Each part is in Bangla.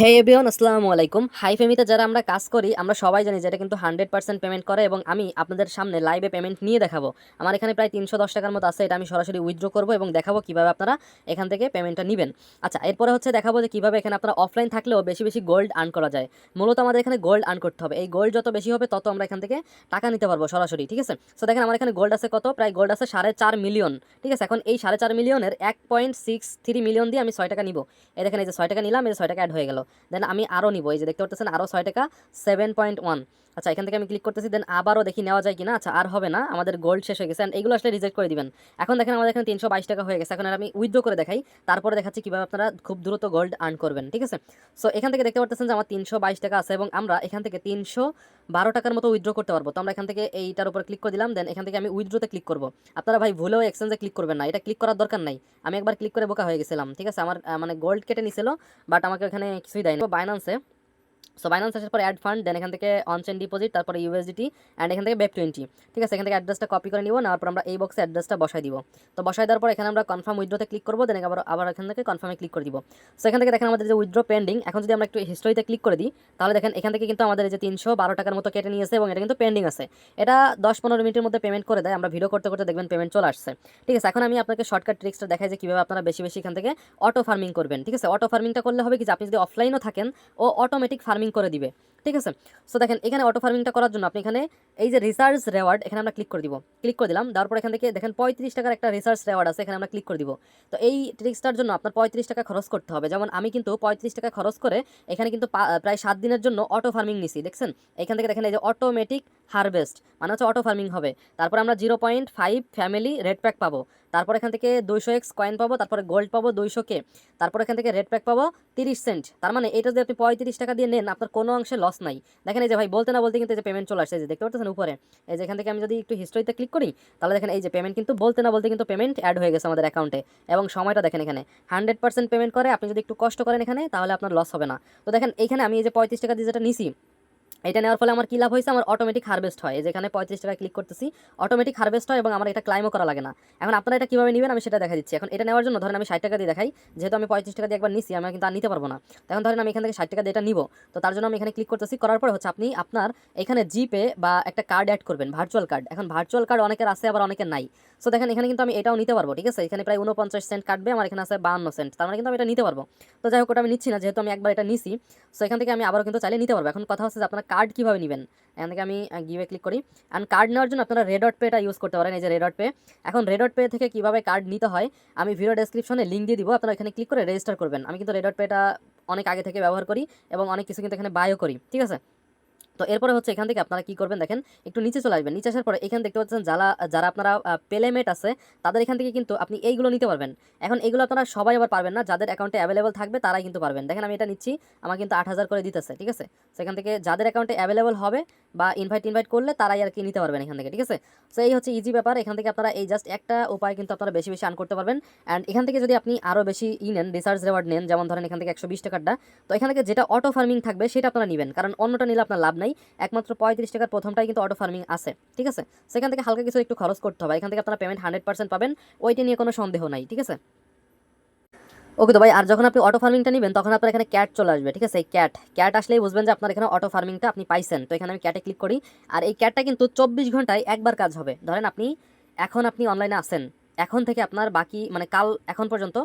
হে এভরিওয়ান আসসালামু আলাইকুম। হাই ফেমিতে যারা আমরা কাজ করি, আমরা সবাই জানি যেটা কিন্তু হান্ড্রেড পার্সেন্ট পেমেন্ট করে এবং আমি আপনাদের সামনে লাইভে পেমেন্ট নিয়ে দেখাবো। আমার এখানে প্রায় তিনশো দশ টাকার মতো আছে, এটা আমি সরাসরি উইথড্র করব এবং দেখাবো কীভাবে আপনারা এখান থেকে পেমেন্টটা নেবেন। আচ্ছা এরপরে হচ্ছে দেখাবো যে কীভাবে এখানে আপনারা অফলাইন থাকলেও বেশি বেশি গোল্ড আর্ন করা যায়। মূলত আমাদের এখানে গোল্ড আর্ন করতে হবে। এই গোল্ড যত বেশি হবে, তত আমরা এখান থেকে টাকা নিতে পারব সরাসরি, ঠিক আছে? সো দেখেন, আমার এখানে গোল্ড আছে কত? প্রায় গোল্ড আছে সাড়ে চার মিলিয়ন ঠিক আছে? এখন এই সাড়ে চার মিলিয়নের এক পয়েন্ট সিক্স থ্রি মিলিয়ন দিয়ে আমি ছয় টাকা নিব। এই দেখেন, এই যে ছয় টাকা নিলাম, এই ছয় টাকা অ্যাড হয়ে গেল। দেন আমি আরও নিব। এই যে দেখতে পাচ্ছেন আরও ছয় টাকা সেভেন পয়েন্ট ওয়ান আচ্ছা এখান থেকে আমি ক্লিক করতেছি, দেন আবারও দেখি নেওয়া যায় কিনা। আচ্ছা আর হবে না, আমাদের গোল্ড শেষ হয়ে গেছে। অ্যান্ড এগুলো আসলে রিজেক্ট করে দিবেন। এখন দেখেন আমাদের এখানে তিনশো বাইশ টাকা হয়ে গেছে। এখন আমি উইথড্র করে দেখাই। তারপরে দেখাচ্ছি কীভাবে আপনারা খুব দ্রুত গোল্ড আর্ন করবেন, ঠিক আছে? সো এখান থেকে দেখতে পাচ্ছেন যে আমার তিনশো বাইশ টাকা আছে এবং আমরা এখান থেকে তিনশো বারো টাকার মতো উইথড্র করতে পারব। তো আমরা এখান থেকে এইটার উপর ক্লিক করে দিলাম দেন এখান থেকে আমি উইথড্রোতে ক্লিক করব। আপনারা ভাই ভুলেও এক্সচেঞ্জে ক্লিক করবেন না, এটা ক্লিক করার দরকার নাই। আমি একবার ক্লিক করে বোকা হয়ে গেছিলাম, ঠিক আছে? আমার মানে গোল্ড কেটে নিছিল বাট আমাকে এখানে কিছুই দেয়নি। বাইনান্সে সো বাইনান্স আসার পর অ্যাড ফান্ড দেন এখান থেকে অনচেন ডিপোজিট তারপরে ইউএসডিটি অ্যান্ড এখান থেকে বেপ টোয়েন্টি ঠিক আছে, এখান থেকে অ্যাড্রেসটা কপি করে নিব, নেওয়ার পর আমরা এই বক্সে অ্যাড্রেসটা বসাই দিব। তো বসাই দেওয়ার পর এখানে আমরা কনফার্ম উইথড্রোতে ক্লিক করব দেন আবার আবার এখান থেকে কনফার্মে ক্লিক করে দিব। সো এখান থেকে দেখেন আমাদের যে উইথড্রো পেন্ডিং এখন যদি আমরা একটু হিস্ট্রিতে ক্লিক করে দিই, তাহলে দেখেন এখান থেকে কিন্তু আমাদের যে তিনশো বারো টাকার মতো কেটে নিয়েছে এবং এটা কিন্তু পেন্ডিং আছে। এটা দশ পনেরো মিনিটের মধ্যে পেমেন্ট করে দেয়, আমরা ভিডিও করতে করতে দেখবেন পেমেন্ট চলে আসছে। ঠিক আছে, এখন আমি আপনাকে শর্টকাট ট্রিক্সটা দেখাই যে কীভাবে আপনারা বেশি বেশি এখান থেকে অটো ফার্মিং করবেন। ঠিক আছে অটো ফার্মিংটা করলে হবে কি যে আপনি যদি অফলাইনও থাকেন, ও অটোমেটিক ফার্মিং করে দিবে। ঠিক আছে? সো দেখেন, এখানে অটো ফার্মিংটা করার জন্য আপনি এখানে এই যে রিসার্চ রেওয়ার্ড এখানে আমরা ক্লিক করে দিব। ক্লিক করে দিলাম তারপর এখান থেকে দেখেন পঁয়ত্রিশ টাকার একটা রিসার্চ রেওয়ার্ড আছে, এখানে আমরা ক্লিক করে দিব। তো এই ট্রিক্সটার জন্য আপনার পঁয়ত্রিশ টাকা খরচ করতে হবে। যেমন আমি কিন্তু পঁয়ত্রিশ টাকা খরচ করে এখানে কিন্তু প্রায় সাত দিনের জন্য অটো ফার্মিং নিছি, দেখছেন? এখান থেকে দেখেন এই যে অটোমেটিক হারভেস্ট মানে হচ্ছে অটো ফার্মিং হবে। তারপর আমরা zero point five family red pack পাবো। তারপর এখান থেকে দুইশো এক্স কয়েন পাবো, তারপরে গোল্ড পাবো দুইশো কে তারপর এখান থেকে রেড প্যাক পাবো তিরিশ সেন্ট তার মানে এটা যদি আপনি পঁয়ত্রিশ টাকা দিয়ে নেন, আপনার কোনো অংশে লস নাই। দেখেন এই যে ভাই, বলতে না বলতে কিন্তু এই যে পেমেন্ট চলে আসছে যে দেখতে পাচ্ছেন উপরে? এই যে এখান থেকে আমি যদি একটু হিস্ট্রিতে ক্লিক করি, তাহলে দেখেন এই যে পেমেন্ট কিন্তু, বলতে না বলতে কিন্তু পেমেন্ট অ্যাড হয়ে গেছে আমাদের অ্যাকাউন্টে এবং সময়টা দেখেন এখানে হান্ড্রেড পেমেন্ট করে, আপনি যদি একটু কষ্ট করেন এখানে, তাহলে আপনার লস হবে না। তো দেখেন এখানে আমি এই যে পঁয়ত্রিশ টাকা দিয়ে যেটা নিছি এটা নেওয়ার ফলে আমার কী লাভ হয়েছে? আমার অটোমেটিক হারভেস্ট হয়। যেখানে পঁয়ত্রিশ টাকা ক্লিক করতেছি অটোমেটিক হারভেস্ট হয় এবং আমার এটা ক্লাইমও করা লাগে না। এখন আপনারা এটা কীভাবে নেবেন? আমি সেটা দেখা দিচ্ছি। এখন এটা নেওয়ার জন্য ধরেন আমি ষাট টাকা দিয়ে দেখাই, যেহেতু আমি পঁয়ত্রিশ টাকা দিয়ে একবার নিছি, আমি কিন্তু আর নিতে পারব না। এখন ধরেন আমি এখান থেকে ষাট টাকা দিয়ে এটা নিব। তো তার জন্য আমি এখানে ক্লিক করতেছি, করার পর হচ্ছে আপনি আপনার এখানে জিপে বা একটা কার্ড অ্যাড করবেন ভার্চুয়াল কার্ড এখন ভার্চুয়াল কার্ড অনেকের আছে, আবার অনেকের নাই। সো দেখেন এখানে কিন্তু আমি এটাও নিতে পারব, ঠিক আছে? এখানে প্রায় উনপঞ্চাশ সেন্ট কাটবে, আমার এখানে আছে বাহান্ন সেন্ট তার মানে কিন্তু আমি এটা নিতে পারব। তো যাই হোক, ওটা আমি নিচ্ছি না, যেহেতু আমি একবার এটা নিছি। সো এখান থেকে আমি আবারও কিন্তু চাইলে নিতে পারব। এখন কথা হচ্ছে যে আপনারা কার্ড কীভাবে নেবেন? এখান থেকে আমি গিভে ক্লিক করি। অ্যান্ড কার্ড নেওয়ার জন্য আপনারা রেডট পেটা ইউজ করতে পারেন। এই যে রেডট পে এখন রেডট পে থেকে কীভাবে কার্ড নিতে হয়, আমি ভিডিও ডেসক্রিপশনে লিঙ্ক দিয়ে দিব। আপনারা এখানে ক্লিক করে রেজিস্টার করবেন। আমি কিন্তু রেডট পেটা অনেক আগে থেকে ব্যবহার করি এবং অনেক কিছু কিন্তু এখানে বায়ও করি। ঠিক আছে? তো এরপরে হচ্ছে এখান থেকে আপনারা কি করবেন দেখেন, একটু নিচে চলে আসবেন। নিচে আসার পরে এখানে দেখতে পাচ্ছেন যারা যারা আপনারা পেলেমেট আছে, তাদের এখান থেকে কিন্তু আপনি এইগুলো নিতে পারবেন। এখন এগুলো আপনারা সবাই আবার পারবেন না, যাদের অ্যাকাউন্টে অ্যাভেলেবল থাকবে তারাই কিন্তু পারবেন। দেখেন আমি এটা নিচ্ছি, আমার কিন্তু আট হাজার করে দিতেছে, ঠিক আছে? সেখান থেকে যাদের অ্যাকাউন্টে অ্যাভেলেবল হবে বা ইনভাইট ইনভাইট করলে তারাই আর কি নিতে পারবেন এখান থেকে, ঠিক আছে? সো এই হচ্ছে ইজি ব্যাপার। এখান থেকে আপনারা এই জাস্ট একটা উপায় কিন্তু আপনারা বেশি বেশি আর্ন করতে পারবেন। অ্যান্ড এখান থেকে যদি আপনি আরও বেশি ই নেন রিসার্চ রেওয়ার্ড নেন, যেমন ধরেন এখান থেকে একশো বিশ টাকাটা তো এখান থেকে যেটা অটো ফার্মিং থাকবে সেটা আপনারা নেবেন, কারণ অন্যটা নিলে আপনার লাভ নাই। একমাত্র পঁয়ত্রিশ টাকার প্রথমটাই কিন্তু অটো ফার্মিং আছে, ঠিক আছে? সেখান থেকে হালকা কিছু একটু খরচ করতে হবে, এখান থেকে আপনারা পেমেন্ট হান্ড্রেড পার্সেন্ট পাবেন, ওইটা নিয়ে কোনো সন্দেহ নাই, ঠিক আছে? ওকে তো ভাই, আর যখন আপনি অটো ফার্মিংটা নেবেন, তখন আপনার এখানে ক্যাট চলে আসবে, ঠিক আছে? এই ক্যাট ক্যাট আসলেই বুঝবেন যে আপনার এখানে অটো ফার্মিংটা আপনি পাইছেন, তো এখানে আমি ক্যাটে ক্লিক করি, আর এই ক্যাটটা কিন্তু চব্বিশ ঘন্টায় একবার কাজ হবে, ধরেন আপনি, এখন আপনি অনলাইনে আসেন এখন থেকে আপনার বাকি মানে কাল, এখন পর্যন্ত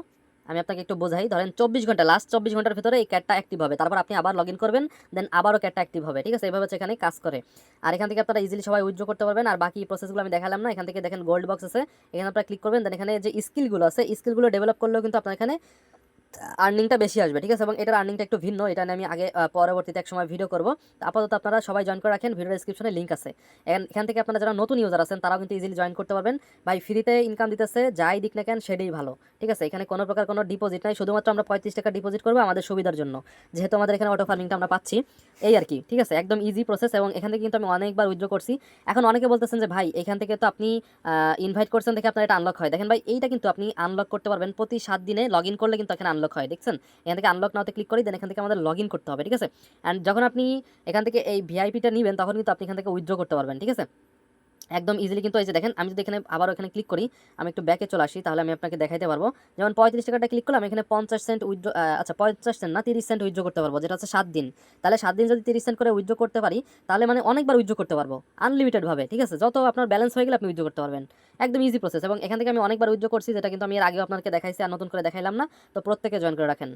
আমি আপনাকে একটু বোঝাই। ধরেন চব্বিশ ঘণ্টা লাস্ট চব্বিশ ঘণ্টার ভিতরে এই ক্যাটটা অ্যাক্টিভ হবে। তারপর আপনি আবার লগ করবেন দেন আবারও ক্যাটটা অ্যাক্টিভ হবে। ঠিক আছে? এইভাবে সেখানে কাজ করে। আর এখান থেকে আপনারা ইজিলি সবাই উইথড্র করতে পারবেন। আর বাকি প্রসেসগুলো আমি দেখালাম না। এখান থেকে দেখেন গোল্ড বক্স আছে। এখানে আপনারা ক্লিক করবেন। দেন এখানে যে স্কিলগুলো আছে স্কিলগুলো ডেভেলপ করলেও কিন্তু আপনার এখানে আর্নিংটা বেশি আসবে, ঠিক আছে? এবং এটার আর্নিংটা একটু ভিন্ন, এটা আমি আগে পরবর্তীতে এক সময় ভিডিও করব। আপাতত আপনারা সবাই জয়েন করে রাখেন ভিডিও ডিসক্রিপশনে লিঙ্ক আছে। এখান থেকে আপনারা যারা নতুন ইউজার আছেন, তারাও কিন্তু ইজিলি জয়েন করতে পারবেন। ভাই ফ্রিতে ইনকাম দিতেছে, যাই দিক না কেন, সেটাই ভালো, ঠিক আছে? এখানে কোনো প্রকার কোনো ডিপোজিট নাই, শুধুমাত্র আমরা পঁয়ত্রিশ টাকা ডিপোজিট করব আমাদের সুবিধার জন্য। যেহেতু আমাদের এখানে অটো ফার্মিংটা আমরা পাচ্ছি, এই আর কি, ঠিক আছে? একদম ইজি প্রসেস এবং এখান থেকে কিন্তু আমি অনেকবার উইথড্র করছি। এখন অনেকে বলতেছেন যে, ভাই, এখান থেকে তো আপনি ইনভাইট করছেন দেখে আপনার এটা আনলক হয়। দেখেন ভাই, এইটা কিন্তু আপনি আনলক করতে পারবেন প্রতি সাত দিনে লগ করলে কিন্তু এখানে হয়, দেখছেন? এখান থেকে আনলক নাওতে ক্লিক করি দেন এখান থেকে আমাদের লগ ইন করতে হবে, ঠিক আছে? অ্যান্ড যখন আপনি এখান থেকে এই ভিআইপিটা নেবেন, তখন কিন্তু আপনি এখান থেকে উইথড্র করতে পারবেন, ঠিক আছে? একদম ইজিলি কিন্তু এই দেখেন, আমি যদি এখানে আবার এখানে ক্লিক করি, আমি একটু ব্যাকে চলে আসি, তাহলে আমি আপনাকে দেখাইতে পারব। যেমন পঁয়ত্রিশ টাকাটা ক্লিক করলাম, এখানে পঞ্চাশ সেন্ট উইথড্র আচ্ছা পঞ্চাশ সেন্ট না, তিরিশ সেন্ট উইথড্র করতে পারব, যেটা হচ্ছে সাত দিন। তাহলে সাত দিন যদি তিরিশ সেন্ট করে উইথড্র করতে পারি, তাহলে মানে অনেকবার উইথড্র করতে পারব আনলিমিটেড ভাবে, ঠিক আছে? যত আপনার ব্যালেন্স হয়ে গেলে আপনি উইথড্র করতে পারবেন। একদম ইজি প্রসেস এবং এখান থেকে আমি অনেকবার উইথড্র করছি, যেটা কিন্তু আমি এর আগেও আপনাকে দেখাইছি, আর নতুন করে দেখাইলাম না, তো প্রত্যেকে জয়েন করে রাখেন।